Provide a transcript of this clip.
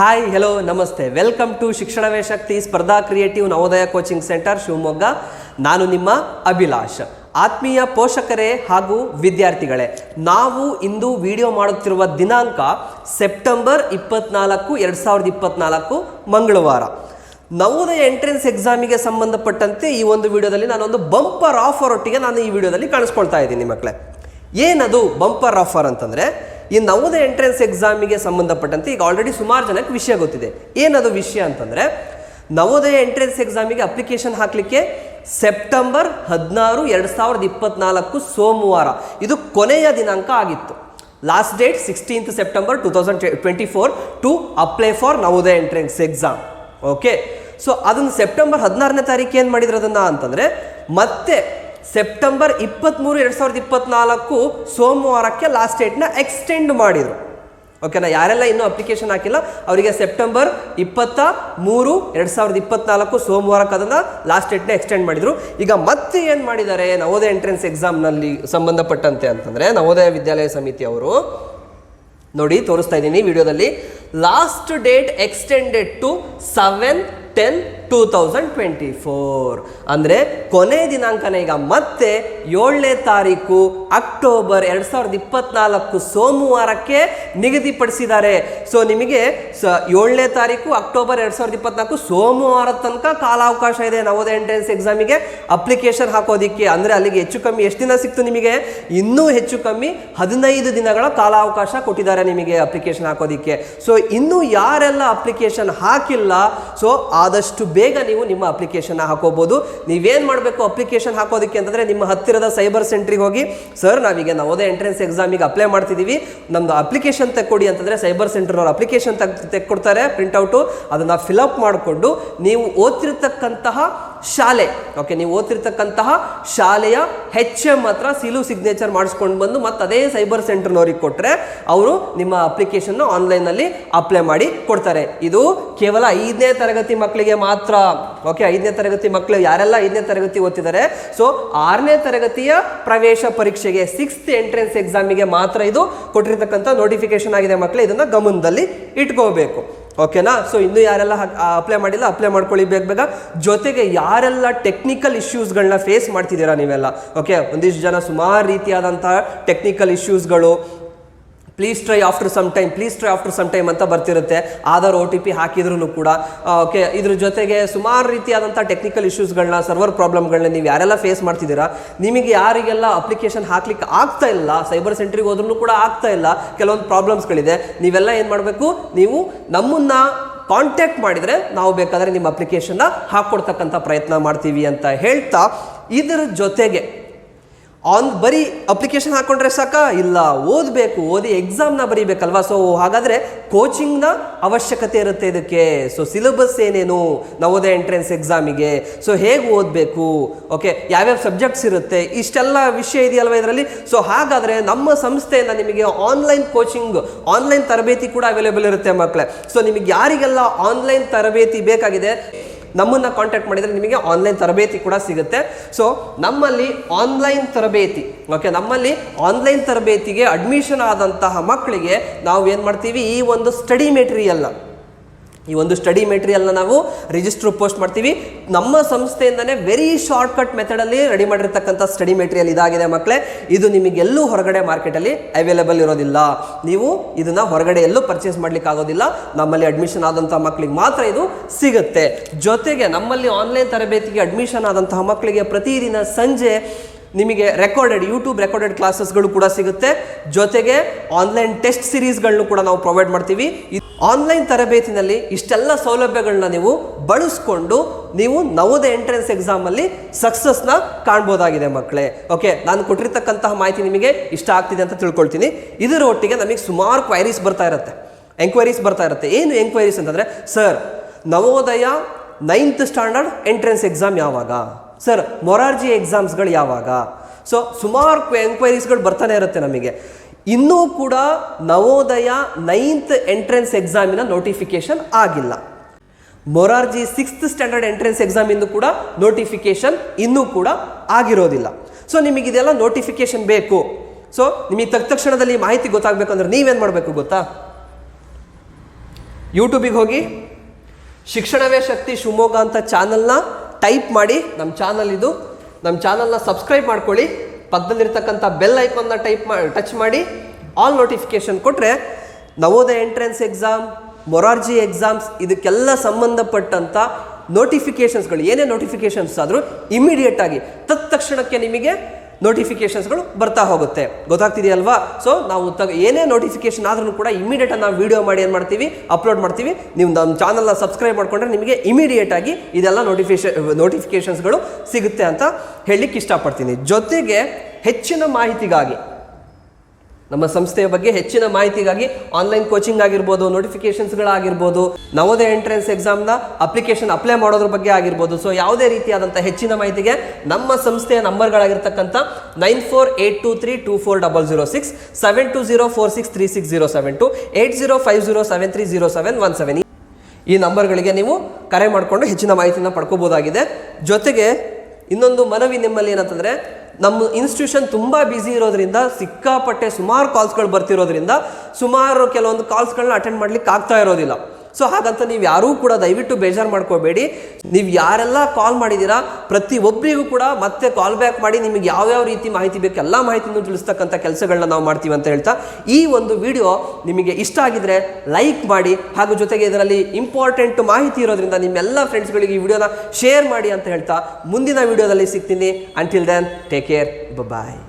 Hi hello ನಮಸ್ತೆ. Welcome to ಶಿಕ್ಷಣವೇ Shakti Spardha creative Navodaya coaching centre Shivamogga. ನಾನು ನಿಮ್ಮ ಅಭಿಲಾಷ್. ಆತ್ಮೀಯ ಪೋಷಕರೇ ಹಾಗೂ ವಿದ್ಯಾರ್ಥಿಗಳೇ, ನಾವು ಇಂದು ವಿಡಿಯೋ ಮಾಡುತ್ತಿರುವ ದಿನಾಂಕ ಸೆಪ್ಟೆಂಬರ್ ಇಪ್ಪತ್ನಾಲ್ಕು, ಎರಡು ಸಾವಿರದ ಇಪ್ಪತ್ನಾಲ್ಕು ಮಂಗಳವಾರ. ನವೋದಯ ಎಂಟ್ರೆನ್ಸ್ ಎಕ್ಸಾಮಿಗೆ ಸಂಬಂಧಪಟ್ಟಂತೆ ಈ ಒಂದು ವಿಡಿಯೋದಲ್ಲಿ ನಾನೊಂದು ಬಂಪರ್ ಆಫರ್ ಒಟ್ಟಿಗೆ ನಾನು ಈ ವಿಡಿಯೋದಲ್ಲಿ ಕಾಣಿಸ್ಕೊಳ್ತಾ ಇದ್ದೀನಿ ಮಕ್ಕಳೇ. ಏನದು ಬಂಪರ್ ಆಫರ್ ಅಂತಂದರೆ ಈ ನವೋದಯ ಎಂಟ್ರೆನ್ಸ್ ಎಕ್ಸಾಮಿಗೆ ಸಂಬಂಧಪಟ್ಟಂತೆ ಈಗ ಆಲ್ರೆಡಿ ಸುಮಾರು ಜನಕ್ಕೆ ವಿಷಯ ಗೊತ್ತಿದೆ. ಏನದು ವಿಷಯ ಅಂತಂದರೆ, ನವೋದಯ ಎಂಟ್ರೆನ್ಸ್ ಎಕ್ಸಾಮಿಗೆ ಅಪ್ಲಿಕೇಶನ್ ಹಾಕಲಿಕ್ಕೆ ಸೆಪ್ಟೆಂಬರ್ ಹದಿನಾರು ಎರಡು ಸಾವಿರದ ಇಪ್ಪತ್ನಾಲ್ಕು ಸೋಮವಾರ, ಇದು ಕೊನೆಯ ದಿನಾಂಕ ಆಗಿತ್ತು. Last date sixteenth September two thousand twenty four to apply for Navodaya entrance exam okay so ಅದನ್ನು ಸೆಪ್ಟೆಂಬರ್ ಹದಿನಾರನೇ ತಾರೀಕು ಏನು ಮಾಡಿದ್ರು ಅದನ್ನು ಅಂತಂದರೆ, ಮತ್ತೆ ಸೆಪ್ಟೆಂಬರ್ ಇಪ್ಪತ್ತ್ಮೂರು ಎರಡು ಸಾವಿರದ ಇಪ್ಪತ್ನಾಲ್ಕು ಸೋಮವಾರಕ್ಕೆ ಲಾಸ್ಟ್ ಡೇಟ್ನ ಎಕ್ಸ್ಟೆಂಡ್ ಮಾಡಿದರು. ಓಕೆನಾ ಯಾರೆಲ್ಲ ಇನ್ನೂ ಅಪ್ಲಿಕೇಶನ್ ಹಾಕಿಲ್ಲ, ಅವರಿಗೆ ಸೆಪ್ಟೆಂಬರ್ ಇಪ್ಪತ್ತ ಮೂರು, ಎರಡು ಸಾವಿರದ ಇಪ್ಪತ್ನಾಲ್ಕು ಸೋಮವಾರಕ್ಕೆ ಅದನ್ನು ಲಾಸ್ಟ್ ಡೇಟ್ನ ಎಕ್ಸ್ಟೆಂಡ್ ಮಾಡಿದರು. ಈಗ ಮತ್ತೆ ಏನು ಮಾಡಿದ್ದಾರೆ? ನವೋದಯ ಎಂಟ್ರೆನ್ಸ್ ಎಕ್ಸಾಮ್ನಲ್ಲಿ ಸಂಬಂಧಪಟ್ಟಂತೆ ಅಂತಂದರೆ, ನವೋದಯ ವಿದ್ಯಾಲಯ ಸಮಿತಿ ಅವರು ನೋಡಿ, ತೋರಿಸ್ತಾ ಇದ್ದೀನಿ ವಿಡಿಯೋದಲ್ಲಿ. Last date extended to seven ten two thousand twenty four ಅಂದರೆ ಕೊನೆ ದಿನಾಂಕನ ಈಗ ಮತ್ತೆ ಏಳನೇ ತಾರೀಕು ಅಕ್ಟೋಬರ್ ಎರಡು ಸಾವಿರದ ಇಪ್ಪತ್ನಾಲ್ಕು ಸೋಮವಾರಕ್ಕೆ ನಿಗದಿಪಡಿಸಿದ್ದಾರೆ. ಸೊ ನಿಮಗೆ ಸ ಏಳನೇ ತಾರೀಕು ಅಕ್ಟೋಬರ್ ಎರಡು ಸಾವಿರದ ಇಪ್ಪತ್ನಾಲ್ಕು ಸೋಮವಾರ ತನಕ ಕಾಲಾವಕಾಶ ಇದೆ. ನವೋದಯ ಎಂಟ್ರೆನ್ಸ್ ಎಕ್ಸಾಮಿಗೆ ಅಪ್ಲಿಕೇಶನ್ ಹಾಕೋದಿಕ್ಕೆ. ಅಂದರೆ ಅಲ್ಲಿಗೆ ಹೆಚ್ಚು ಕಮ್ಮಿ ಎಷ್ಟು ದಿನ ಸಿಕ್ತು ನಿಮಗೆ? ಇನ್ನೂ ಹೆಚ್ಚು ಕಮ್ಮಿ ಹದಿನೈದು ದಿನಗಳ ಕಾಲಾವಕಾಶ ಕೊಟ್ಟಿದ್ದಾರೆ ನಿಮಗೆ ಅಪ್ಲಿಕೇಶನ್ ಹಾಕೋದಿಕ್ಕೆ. ಸೊ ಇನ್ನೂ ಯಾರೆಲ್ಲ ಅಪ್ಲಿಕೇಶನ್ ಹಾಕಿಲ್ಲ ಸೊ ಆದಷ್ಟು ಬೇಗ ನೀವು ನಿಮ್ಮ ಅಪ್ಲಿಕೇಶನ್ ಹಾಕೋಬಹುದು ನೀವೇನು ಮಾಡಬೇಕು ಅಪ್ಲಿಕೇಶನ್ ಹಾಕೋದಕ್ಕೆ ಅಂತಂದರೆ ನಿಮ್ಮ ಹತ್ತಿರದ ಸೈಬರ್ ಸೆಂಟ್ರಿಗೆ ಹೋಗಿ ಸರ್ ನಾವೀಗ ನವೋದಯ ಎಂಟ್ರೆನ್ಸ್ ಎಕ್ಸಾಮಿಗೆ ಅಪ್ಲೈ ಮಾಡ್ತಿದ್ದೀವಿ ನಮ್ಮದು ಅಪ್ಲಿಕೇಶನ್ ತೆಕ್ಕೊಡಿ ಅಂತಂದರೆ ಸೈಬರ್ ಸೆಂಟ್ರವ್ರು ಅಪ್ಲಿಕೇಶನ್ ತೆಗೆ, ತೆಕ್ಕೊಡ್ತಾರೆ ಪ್ರಿಂಟೌಟು ಅದನ್ನು ಫಿಲಪ್ ಮಾಡಿಕೊಂಡು, ನೀವು ಓದ್ತಿರ್ತಕ್ಕಂತಹ ಶಾಲೆ. ಓಕೆ ನೀವು ಓದ್ತಿರ್ತಕ್ಕಂತಹ ಶಾಲೆಯ ಹೆಚ್ ಎಂ ಹತ್ರ ಸಿಲು ಸಿಗ್ನೇಚರ್ ಮಾಡಿಸ್ಕೊಂಡು ಬಂದು ಮತ್ತೆ ಅದೇ ಸೈಬರ್ ಸೆಂಟರ್ನವ್ರಿಗೆ ಕೊಟ್ಟರೆ ಅವರು ನಿಮ್ಮ ಅಪ್ಲಿಕೇಶನ್ ಆನ್ಲೈನಲ್ಲಿ ಅಪ್ಲೈ ಮಾಡಿ ಕೊಡ್ತಾರೆ. ಇದು ಕೇವಲ ಐದನೇ ತರಗತಿ ಮಕ್ಕಳಿಗೆ ಮಾತ್ರ. ಓಕೆ ಐದನೇ ತರಗತಿ ಮಕ್ಕಳು ಯಾರೆಲ್ಲ ಐದನೇ ತರಗತಿ ಓದ್ತಿದ್ದಾರೆ ಸೊ ಆರನೇ ತರಗತಿಯ ಪ್ರವೇಶ ಪರೀಕ್ಷೆಗೆ ಸಿಕ್ಸ್ತ್ ಎಂಟ್ರೆನ್ಸ್ ಎಕ್ಸಾಮಿಗೆ ಮಾತ್ರ ಇದು ಕೊಟ್ಟಿರ್ತಕ್ಕಂಥ ನೋಟಿಫಿಕೇಶನ್ ಆಗಿದೆ ಮಕ್ಕಳು ಇದನ್ನು ಗಮನದಲ್ಲಿ ಇಟ್ಕೋಬೇಕು. ಓಕೆನಾ? ಸೊ ಇನ್ನೂ ಯಾರೆಲ್ಲ ಅಪ್ಲೈ ಮಾಡಿಲ್ಲ ಅಪ್ಲೈ ಮಾಡ್ಕೊಳ್ಳಿ ಬೇಗ ಬೇಗ. ಜೊತೆಗೆ ಯಾರೆಲ್ಲ ಟೆಕ್ನಿಕಲ್ ಇಶ್ಯೂಸ್ಗಳನ್ನ ಫೇಸ್ ಮಾಡ್ತಿದ್ದೀರಾ ನೀವೆಲ್ಲ? ಓಕೆ ಒಂದಿಷ್ಟು ಜನ ಸುಮಾರು ರೀತಿಯಾದಂತಹ technical ಇಶ್ಯೂಸ್ಗಳು please try after some time please try after some time ಅಂತ ಬರ್ತಿರುತ್ತೆ. ಆಧಾರ್ ಓ ಟಿ ಪಿ ಹಾಕಿದ್ರು ಕೂಡ. ಓಕೆ ಇದ್ರ ಜೊತೆಗೆ ಸುಮಾರು ರೀತಿಯಾದಂಥ ಟೆಕ್ನಿಕಲ್ ಇಶ್ಯೂಸ್ಗಳನ್ನ ಸರ್ವರ್ ಪ್ರಾಬ್ಲಮ್ಗಳನ್ನ ನೀವು ಯಾರೆಲ್ಲ ಫೇಸ್ ಮಾಡ್ತಿದ್ದೀರಾ, ನಿಮಗೆ ಯಾರಿಗೆಲ್ಲ ಅಪ್ಲಿಕೇಶನ್ ಹಾಕ್ಲಿಕ್ಕೆ ಆಗ್ತಾ ಇಲ್ಲ ಸೈಬರ್ ಸೆಂಟ್ರಿಗೆ ಹೋದ್ರೂ ಕೂಡ ಆಗ್ತಾ ಇಲ್ಲ, ಕೆಲವೊಂದು ಪ್ರಾಬ್ಲಮ್ಸ್ಗಳಿದೆ ನೀವೆಲ್ಲ ಏನು ಮಾಡಬೇಕು? ನೀವು ನಮ್ಮನ್ನು ಕಾಂಟ್ಯಾಕ್ಟ್ ಮಾಡಿದರೆ ನಾವು ಬೇಕಾದರೆ ನಿಮ್ಮ ಅಪ್ಲಿಕೇಶನ್ನ ಹಾಕ್ಕೊಡ್ತಕ್ಕಂಥ ಪ್ರಯತ್ನ ಮಾಡ್ತೀವಿ ಅಂತ ಹೇಳ್ತಾ, ಇದರ ಜೊತೆಗೆ ಆನ್ ಬರೀ ಅಪ್ಲಿಕೇಶನ್ ಹಾಕೊಂಡ್ರೆ ಸಾಕ? ಇಲ್ಲ, ಓದಬೇಕು, ಓದಿ ಎಕ್ಸಾಮ್ನ ಬರೀಬೇಕಲ್ವಾ? ಸೊ ಹಾಗಾದರೆ ಕೋಚಿಂಗ್ನ ಅವಶ್ಯಕತೆ ಇರುತ್ತೆ ಇದಕ್ಕೆ. ಸೊ ಸಿಲೆಬಸ್ ಏನೇನು? ನವೋದಯ ಎಂಟ್ರೆನ್ಸ್ ಎಕ್ಸಾಮಿಗೆ ಸೊ ಹೇಗೆ ಓದಬೇಕು? ಓಕೆ ಯಾವ್ಯಾವ ಸಬ್ಜೆಕ್ಟ್ಸ್ ಇರುತ್ತೆ? ಇಷ್ಟೆಲ್ಲ ವಿಷಯ ಇದೆಯಲ್ವ ಇದರಲ್ಲಿ? ಸೊ ಹಾಗಾದರೆ ನಮ್ಮ ಸಂಸ್ಥೆಯಿಂದ ನಿಮಗೆ ಆನ್ಲೈನ್ ಕೋಚಿಂಗ್ ಆನ್ಲೈನ್ ತರಬೇತಿ ಕೂಡ ಅವೈಲೇಬಲ್ ಇರುತ್ತೆ ಮಕ್ಕಳೇ ಸೊ ನಿಮಗೆ ಯಾರಿಗೆಲ್ಲ ಆನ್ಲೈನ್ ತರಬೇತಿ ಬೇಕಾಗಿದೆ? ನಮ್ಮನ್ನು ಕಾಂಟ್ಯಾಕ್ಟ್ ಮಾಡಿದರೆ ನಿಮಗೆ ಆನ್ಲೈನ್ ತರಬೇತಿ ಕೂಡ ಸಿಗುತ್ತೆ. ಸೊ ನಮ್ಮಲ್ಲಿ ಆನ್ಲೈನ್ ತರಬೇತಿ ಓಕೆ ನಮ್ಮಲ್ಲಿ ಆನ್ಲೈನ್ ತರಬೇತಿಗೆ ಅಡ್ಮಿಷನ್ ಆದಂತಹ ಮಕ್ಕಳಿಗೆ ನಾವು ಏನು ಮಾಡ್ತೀವಿ? ಈ ಒಂದು ಸ್ಟಡಿ ಮೆಟೀರಿಯಲ್ನ ಈ ಒಂದು ಸ್ಟಡಿ ಮೆಟೀರಿಯಲ್ನ ನಾವು ರಿಜಿಸ್ಟ್ರ್ ಪೋಸ್ಟ್ ಮಾಡ್ತೀವಿ. ನಮ್ಮ ಸಂಸ್ಥೆಯಿಂದನೇ ವೆರಿ ಶಾರ್ಟ್ ಕಟ್ ಮೆಥಡಲ್ಲಿ ರೆಡಿ ಮಾಡಿರ್ತಕ್ಕಂಥ ಸ್ಟಡಿ ಮೆಟೀರಿಯಲ್ ಇದಾಗಿದೆ ಮಕ್ಕಳೇ ಇದು ನಿಮಗೆಲ್ಲೂ ಹೊರಗಡೆ ಮಾರ್ಕೆಟಲ್ಲಿ ಅವೈಲೇಬಲ್ ಇರೋದಿಲ್ಲ. ನೀವು ಇದನ್ನು ಹೊರಗಡೆ ಎಲ್ಲೂ ಪರ್ಚೇಸ್ ಮಾಡ್ಲಿಕ್ಕೆ ಆಗೋದಿಲ್ಲ. ನಮ್ಮಲ್ಲಿ ಅಡ್ಮಿಷನ್ ಆದಂಥ ಮಕ್ಕಳಿಗೆ ಮಾತ್ರ ಇದು ಸಿಗುತ್ತೆ. ಜೊತೆಗೆ ನಮ್ಮಲ್ಲಿ ಆನ್ಲೈನ್ ತರಬೇತಿಗೆ ಅಡ್ಮಿಷನ್ ಆದಂತಹ ಮಕ್ಕಳಿಗೆ ಪ್ರತಿದಿನ ಸಂಜೆ ನಿಮಗೆ ರೆಕಾರ್ಡೆಡ್ ಯೂಟ್ಯೂಬ್ ರೆಕಾರ್ಡೆಡ್ ಕ್ಲಾಸಸ್ಗಳು ಕೂಡ ಸಿಗುತ್ತೆ. ಜೊತೆಗೆ ಆನ್ಲೈನ್ ಟೆಸ್ಟ್ ಸಿರೀಸ್ಗಳನ್ನು ಕೂಡ ನಾವು ಪ್ರೊವೈಡ್ ಮಾಡ್ತೀವಿ. ಆನ್ಲೈನ್ ತರಬೇತಿನಲ್ಲಿ ಇಷ್ಟೆಲ್ಲ ಸೌಲಭ್ಯಗಳನ್ನ ನೀವು ಬಳಸ್ಕೊಂಡು ನೀವು ನವೋದಯ ಎಂಟ್ರೆನ್ಸ್ ಎಕ್ಸಾಮಲ್ಲಿ ಸಕ್ಸಸ್ನ ಕಾಣ್ಬೋದಾಗಿದೆ ಮಕ್ಕಳೇ. ಓಕೆ ನಾನು ಕೊಟ್ಟಿರ್ತಕ್ಕಂತಹ ಮಾಹಿತಿ ನಿಮಗೆ ಇಷ್ಟ ಆಗ್ತಿದೆ ಅಂತ ತಿಳ್ಕೊಳ್ತೀನಿ. ಇದರ ಒಟ್ಟಿಗೆ ನಮಗೆ ಸುಮಾರು ಕ್ವೈರೀಸ್ ಬರ್ತಾ ಇರುತ್ತೆ. ಎಂಕ್ವೈರೀಸ್ ಬರ್ತಾ ಇರುತ್ತೆ. ಏನು ಎಂಕ್ವೈರೀಸ್ ಅಂತಂದರೆ sir Navodaya ninth standard entrance exam ಯಾವಾಗ? ಸರ್, ಮೊರಾರ್ಜಿ ಎಕ್ಸಾಮ್ಸ್ಗಳು ಯಾವಾಗ? ಸೊ ಸುಮಾರು ಎಂಕ್ವೈರೀಸ್ಗಳು ಬರ್ತಾನೆ ಇರುತ್ತೆ ನಮಗೆ. ಇನ್ನೂ ಕೂಡ ನವೋದಯ ನೈನ್ತ್ ಎಂಟ್ರೆನ್ಸ್ ಎಕ್ಸಾಮಿನ ನೋಟಿಫಿಕೇಶನ್ ಆಗಿಲ್ಲ. ಮೊರಾರ್ಜಿ ಸಿಕ್ಸ್ತ್ ಸ್ಟ್ಯಾಂಡರ್ಡ್ ಎಂಟ್ರೆನ್ಸ್ ಎಕ್ಸಾಮಿಂದು ಕೂಡ ನೋಟಿಫಿಕೇಶನ್ ಇನ್ನೂ ಕೂಡ ಆಗಿರೋದಿಲ್ಲ. ಸೊ ನಿಮಗೆ ಇದೆಲ್ಲ ನೋಟಿಫಿಕೇಶನ್ ಬೇಕು. ಸೊ ನಿಮಗೆ ತಕ್ಷಣದಲ್ಲಿ ಮಾಹಿತಿ ಗೊತ್ತಾಗಬೇಕಂದ್ರೆ ನೀವೇನು ಮಾಡಬೇಕು ಗೊತ್ತಾ? ಯೂಟ್ಯೂಬಿಗೆ ಹೋಗಿ, ಶಿಕ್ಷಣವೇ ಶಕ್ತಿ ಶಿವಮೊಗ್ಗ ಅಂತ ಚಾನಲ್ನ ಟೈಪ್ ಮಾಡಿ ನಮ್ಮ ಚಾನಲ್ ಇದು. ನಮ್ಮ ಚಾನಲ್ನ ಸಬ್ಸ್ಕ್ರೈಬ್ ಮಾಡ್ಕೊಳ್ಳಿ. ಪಕ್ಕದಲ್ಲಿರ್ತಕ್ಕಂಥ ಬೆಲ್ ಐಕಾನ್ನ ಟೈಪ್ ಮಾಡಿ ಟಚ್ ಮಾಡಿ. ಆಲ್ ನೋಟಿಫಿಕೇಷನ್ ಕೊಟ್ಟರೆ Navodaya entrance exam, Morarji exams, ಇದಕ್ಕೆಲ್ಲ ಸಂಬಂಧಪಟ್ಟಂಥ ನೋಟಿಫಿಕೇಷನ್ಸ್ಗಳು ಏನೇ ನೋಟಿಫಿಕೇಷನ್ಸ್ ಆದರೂ ಇಮಿಡಿಯೇಟ್ ಆಗಿ, ತತ್ಕ್ಷಣಕ್ಕೆ ನಿಮಗೆ ನೋಟಿಫಿಕೇಶನ್ಸ್ಗಳು ಬರ್ತಾ ಹೋಗುತ್ತೆ. ಗೊತ್ತಾಗ್ತಿದೆಯಲ್ವಾ? ಸೊ ನಾವು ತಗ ಏನೇ ನೋಟಿಫಿಕೇಷನ್ ಆದ್ರೂ ಕೂಡ ಇಮಿಡಿಯೇಟ್ ನಾವು ವಿಡಿಯೋ ಮಾಡಿ ಏನು ಮಾಡ್ತೀವಿ? ಅಪ್ಲೋಡ್ ಮಾಡ್ತೀವಿ. ನೀವು ನಮ್ಮ ಚಾನಲ್ನ ಸಬ್ಸ್ಕ್ರೈಬ್ ಮಾಡಿಕೊಂಡ್ರೆ ನಿಮಗೆ ಇಮಿಡಿಯೇಟ್ ಆಗಿ ಇದೆಲ್ಲ ನೋಟಿಫಿಕೇಶನ್ ನೋಟಿಫಿಕೇಷನ್ಸ್ಗಳು ಸಿಗುತ್ತೆ ಅಂತ ಹೇಳಲಿಕ್ಕೆ ಇಷ್ಟಪಡ್ತೀನಿ. ಜೊತೆಗೆ ಹೆಚ್ಚಿನ ಮಾಹಿತಿಗಾಗಿ ನಮ್ಮ ಸಂಸ್ಥೆಯ ಬಗ್ಗೆ ಹೆಚ್ಚಿನ ಮಾಹಿತಿಗಾಗಿ ಆನ್ಲೈನ್ ಕೋಚಿಂಗ್ ಆಗಿರ್ಬೋದು ನೋಟಿಫಿಕೇಶನ್ಸ್ಗಳಾಗಿರ್ಬೋದು ನವೋದಯ ಎಂಟ್ರೆನ್ಸ್ ಎಕ್ಸಾಮ್ನ ಅಪ್ಲಿಕೇಶನ್ ಅಪ್ಲೈ ಮಾಡೋದ್ರ ಬಗ್ಗೆ ಆಗಿರ್ಬೋದು. ಸೊ ಯಾವುದೇ ರೀತಿಯಾದಂಥ ಹೆಚ್ಚಿನ ಮಾಹಿತಿಗೆ ನಮ್ಮ ಸಂಸ್ಥೆಯ ನಂಬರ್ಗಳಾಗಿರ್ತಕ್ಕಂಥ nine four eight two three two four double zero six seven two zero four six three six zero seven two eight zero five zero seven three zero seven one seven ಈ ನಂಬರ್ಗಳಿಗೆ ನೀವು ಕರೆ ಮಾಡಿಕೊಂಡು ಹೆಚ್ಚಿನ ಮಾಹಿತಿನ ಪಡ್ಕೋಬೋದಾಗಿದೆ. ಜೊತೆಗೆ ಇನ್ನೊಂದು ಮನವಿ ನಿಮ್ಮಲ್ಲಿ ಏನಂತಂದರೆ ನಮ್ಮ ಇನ್ಸ್ಟಿಟ್ಯೂಷನ್ ತುಂಬ ಬ್ಯುಸಿ ಇರೋದ್ರಿಂದ, ಸಿಕ್ಕಾಪಟ್ಟೆ ಸುಮಾರು ಕಾಲ್ಸ್ಗಳು ಬರ್ತಿರೋದ್ರಿಂದ, ಸುಮಾರು ಕೆಲವೊಂದು ಕಾಲ್ಸ್ಗಳನ್ನ ಅಟೆಂಡ್ ಮಾಡ್ಲಿಕ್ಕೆ ಆಗ್ತಾ ಇರೋದಿಲ್ಲ. ಸೊ ಹಾಗಂತ ನೀವು ಯಾರೂ ಕೂಡ ದಯವಿಟ್ಟು ಬೇಜಾರು ಮಾಡ್ಕೋಬೇಡಿ. ನೀವು ಯಾರೆಲ್ಲ ಕಾಲ್ ಮಾಡಿದ್ದೀರಾ ಪ್ರತಿ ಒಬ್ಬರಿಗೂ ಕೂಡ ಮತ್ತೆ ಕಾಲ್ ಬ್ಯಾಕ್ ಮಾಡಿ ನಿಮಗೆ ಯಾವ್ಯಾವ ರೀತಿ ಮಾಹಿತಿ ಬೇಕು, ಎಲ್ಲ ಮಾಹಿತಿನೂ ತಿಳಿಸ್ತಕ್ಕಂಥ ಕೆಲಸಗಳನ್ನ ನಾವು ಮಾಡ್ತೀವಿ ಅಂತ ಹೇಳ್ತಾ, ಈ ಒಂದು ವಿಡಿಯೋ ನಿಮಗೆ ಇಷ್ಟ ಆಗಿದ್ರೆ ಲೈಕ್ ಮಾಡಿ, ಹಾಗೂ ಜೊತೆಗೆ ಇದರಲ್ಲಿ ಇಂಪಾರ್ಟೆಂಟ್ ಮಾಹಿತಿ ಇರೋದ್ರಿಂದ ನಿಮ್ಮೆಲ್ಲ ಫ್ರೆಂಡ್ಸ್ಗಳಿಗೆ ಈ ವಿಡಿಯೋನ ಶೇರ್ ಮಾಡಿ ಅಂತ ಹೇಳ್ತಾ, ಮುಂದಿನ ವಿಡಿಯೋದಲ್ಲಿ ಸಿಗ್ತೀನಿ. Until then take care bye